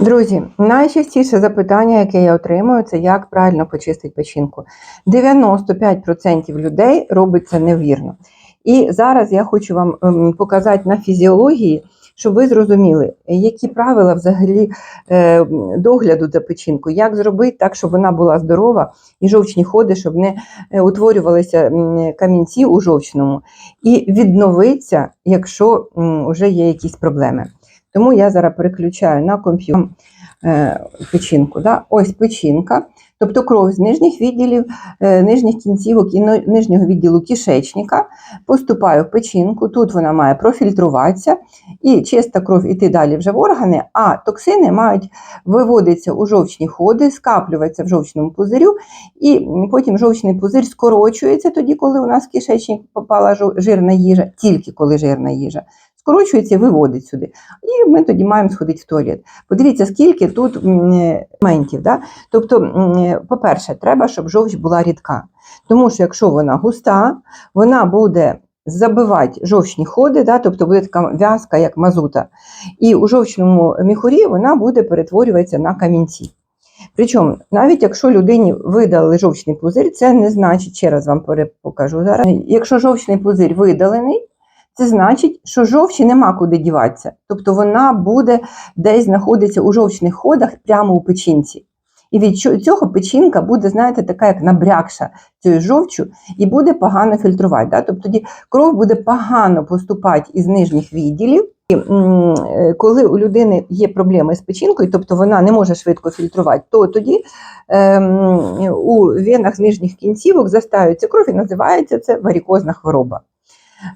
Друзі, найчастіше запитання, яке я отримую, це як правильно почистити печінку. 95% людей робить це невірно. І зараз я хочу вам ем, показати на фізіології, щоб ви зрозуміли, які правила взагалі е, догляду за печінкою, як зробити так, щоб вона була здорова і жовчні ходи, щоб не е, утворювалися камінці у жовчному, і відновиться, якщо вже є якісь проблеми. Тому я зараз переключаю на комп'ютер е, печінку. Да? Ось печінка, тобто кров з нижніх відділів, е, нижніх кінцівок і нижнього відділу кишечника поступає в печінку. Тут вона має профільтруватися, і чиста кров іти далі вже в органи, а токсини мають виводитися у жовчні ходи, скаплюватися в жовчному пузирю, і потім жовчний пузир скорочується тоді, коли у нас в кишечник попала жирна їжа, тільки коли жирна їжа. Скорочується виводить сюди. І ми тоді маємо сходити в туалет. Подивіться, скільки тут моментів. Да? Тобто, по-перше, треба, щоб жовч була рідка. Тому що якщо вона густа, вона буде забивати жовчні ходи, да? тобто буде така в'язка, як мазута. І у жовчному міхурі вона буде перетворюватися на камінці. Причому, навіть якщо людині видали жовчний пузир, це не значить, ще раз вам покажу зараз. Якщо жовчний пузир видалений, це значить, що жовчі нема куди діватися. Тобто вона буде десь знаходитися у жовчних ходах прямо у печінці. І від цього печінка буде, знаєте, така як набрякша цією жовчю, і буде погано фільтрувати. Да? Тобто тоді кров буде погано поступати із нижніх відділів. І е, коли у людини є проблеми з печінкою, тобто вона не може швидко фільтрувати, то тоді ем, у венах нижніх кінцівок застаюється кров і називається це варікозна хвороба.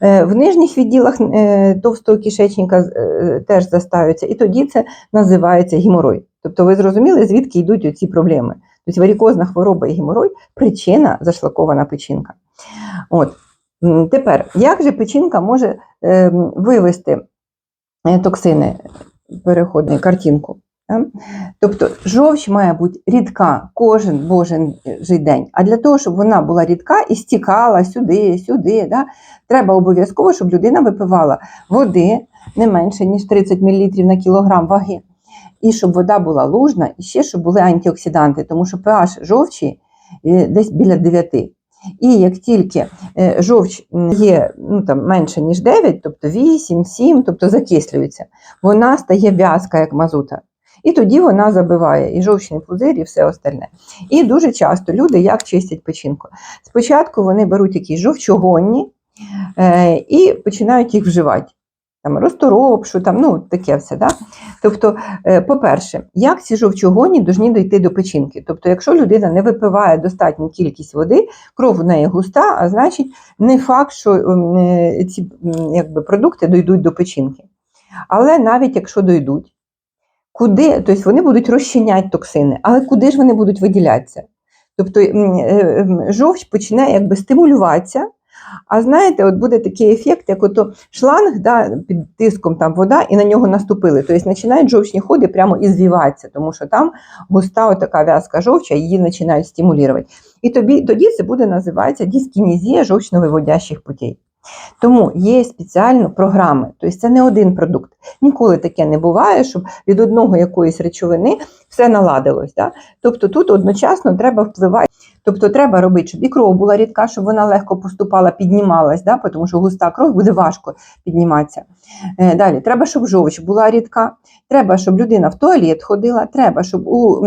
Е, В нижніх відділах е, товстого кишечника е, теж застаються, і тоді це називається геморой. Тобто ви зрозуміли, звідки йдуть ці проблеми. Тобто варікозна хвороба і геморой причина зашлакована печінка. От. Тепер, як же печінка може е, вивести токсини, переходну картинку? Тобто жовч має бути рідка кожен божий день. А для того, щоб вона була рідка і стікала сюди, сюди, да? треба обов'язково, щоб людина випивала води не менше, ніж 30 мл на кілограм ваги. І щоб вода була лужна, і ще щоб були антиоксиданти, тому що pH жовчі е, десь біля 9. І як тільки е, жовч є ну, там, менше, ніж 9, тобто 8, 7, тобто закислюється, вона стає в'язка, як мазута. І тоді вона забиває і жовчний пузир, і все остальне. І дуже часто люди як чистять печінку. Спочатку вони беруть якісь жовчогонні е, і починають їх вживати. Там розторопшу, там, ну таке все. Да? Тобто, е, по-перше, як ці жовчогонні повинні дійти до печінки? Тобто, якщо людина не випиває достатню кількість води, кров у неї густа, а значить, не факт, що е, ці якби, продукти дійдуть до печінки. Але навіть якщо дійдуть, куди, тобто вони будуть розчиняти токсини, але куди ж вони будуть виділятися? Тобто е, м, жовч почне якби стимулюватися. А знаєте, от буде такий ефект, як ото шланг да, під тиском там вода, і на нього наступили. Тобто починають жовчні ходи прямо і звіватися, тому що там густа така в'язка жовча, її починають стимулювати. І тобі, тоді це буде називатися дискінезія жовчно-виводящих путей. Тому є спеціальні програми, тобто це не один продукт. Ніколи таке не буває, щоб від одного якоїсь речовини все наладилось. Да? Тобто тут одночасно треба впливати. Тобто треба робити, щоб і кров була рідка, щоб вона легко поступала, піднімалась, да? тому що густа кров буде важко підніматися. Е, Далі, треба, щоб жовч була рідка, треба, щоб людина в туалет ходила, треба, щоб у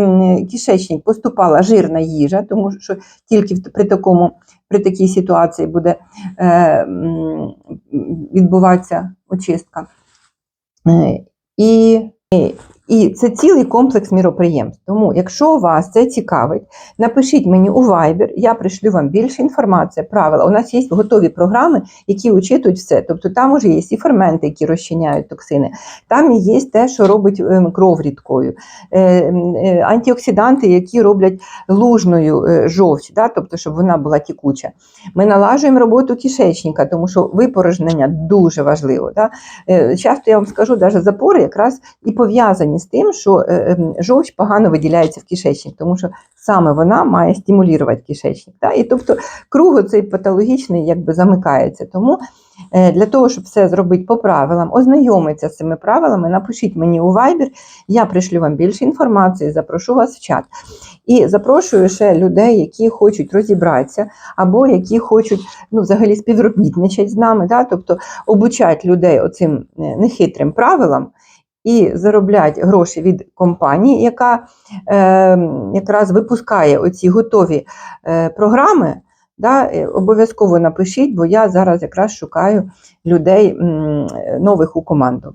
кишечник поступала жирна їжа, тому що тільки при, такому, при такій ситуації буде е, відбуватися очистка. Е, І, і це цілий комплекс міроприємств. Тому, якщо вас це цікавить, напишіть мені у Viber, я пришлю вам більше інформації, правила. У нас є готові програми, які учитують все. Тобто там вже є і ферменти, які розчиняють токсини, там є те, що робить ем, кров рідкою, е, е, антиоксиданти, які роблять лужною е, жовч, да? тобто, щоб вона була тікуча. Ми налажуємо роботу кишечника, тому що випорожнення дуже важливо. Да? Часто я вам скажу, навіть запори якраз і пов'язані з тим, що е, ем, жовч погано виділяється в кишечник, тому що саме вона має стимулювати кишечник. Да? І тобто круг цей патологічний якби замикається. Тому Е, Для того, щоб все зробити по правилам, ознайомитися з цими правилами, напишіть мені у Viber, я пришлю вам більше інформації, запрошу вас в чат. І запрошую ще людей, які хочуть розібратися, або які хочуть ну, взагалі співробітничати з нами, да? тобто обучати людей оцим е, нехитрим правилам і зароблять гроші від компанії, яка е, якраз випускає оці готові е, програми. Да, е, обов'язково напишіть, бо я зараз якраз шукаю людей нових у команду.